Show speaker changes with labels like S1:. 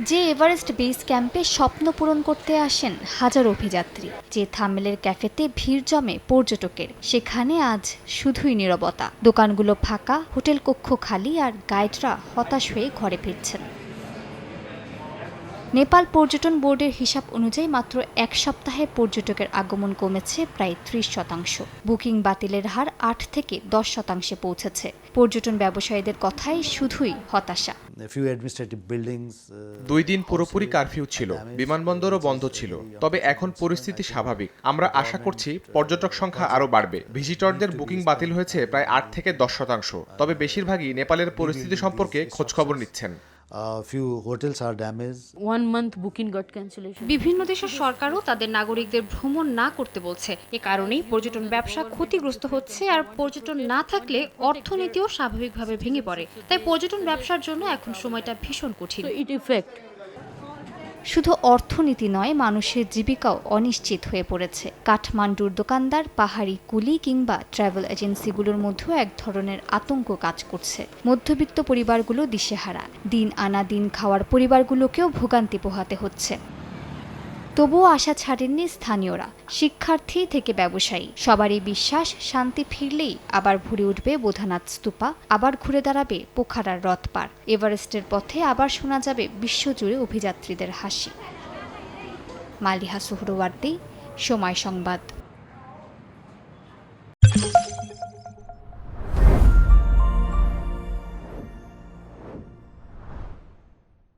S1: যে Everest base ক্যাম্পে স্বপ্ন পূরণ করতে আসেন হাজার অভিযাত্রী। যে থামেলের ক্যাফেতে ভিড় জমে পর্যটকের, সেখানে আজ শুধুই নিরবতা। দোকানগুলো ফাঁকা, হোটেল কক্ষ খালি আর গাইডরা হতাশ হয়ে ঘরে ফিরছেন। নেপাল পর্যটন বোর্ডের হিসাব অনুযায়ী মাত্র এক সপ্তাহে পর্যটকের আগমন কমেছে প্রায় ত্রিশ শতাংশ। বুকিং বাতিলের হার আট থেকে দশ শতাংশে পৌঁছেছে। পর্যটন ব্যবসায়ীদের কথাই শুধুই হতাশা.
S2: Uh,
S3: দুই দিন পুরোপুরি কারফিউ ছিল বিমানবন্দরও বন্ধ ছিল তবে এখন পরিস্থিতি স্বাভাবিক। আমরা আশা করছি পর্যটক সংখ্যা আরও বাড়বে। ভিজিটরদের বুকিং বাতিল হয়েছে প্রায় আট থেকে দশ শতাংশ তবে বেশিরভাগই নেপালের পরিস্থিতি সম্পর্কে খোঁজখবর নিচ্ছেন।
S2: A হোটেলস আর are one
S4: month booking booking got cancellation.
S5: বিভিন্ন দেশের সরকারও তাদের নাগরিকদের ভ্রমণ না করতে বলছে। এ কারণেই পর্যটন ব্যবসা ক্ষতিগ্রস্ত হচ্ছে আর পর্যটন না থাকলে অর্থনীতিও স্বাভাবিকভাবে ভেঙে পড়ে। তাই পর্যটন ব্যবসার জন্য এখন সময়টা ভীষণ কঠিন।
S4: ইট affect
S1: শুধু অর্থনীতি নয়, মানুষের জীবিকাও অনিশ্চিত হয়ে পড়েছে। কাঠমান্ডুর দোকানদার, পাহাড়ি কুলি কিংবা ট্রাভেল এজেন্সিগুলোর মধ্যেও এক ধরনের আতঙ্ক কাজ করছে। মধ্যবিত্ত পরিবারগুলো দিশেহারা। দিন আনা দিন খাওয়ার পরিবারগুলোকেও ভোগান্তি পোহাতে হচ্ছে। তবুও আশা ছাড়েননি স্থানীয়রা, শিক্ষার্থী থেকে ব্যবসায়ী। সবারই বিশ্বাস, শান্তি ফিরলেই আবার ভরে উঠবে বোধানাথ স্তূপা, আবার ঘুরে দাঁড়াবে পোখারার রথ পার এভারেস্টের পথে আবার শোনা যাবে বিশ্বজুড়ে অভিযাত্রীদের হাসি। মালিহা সোহরওয়ার্দি, সময় সংবাদ।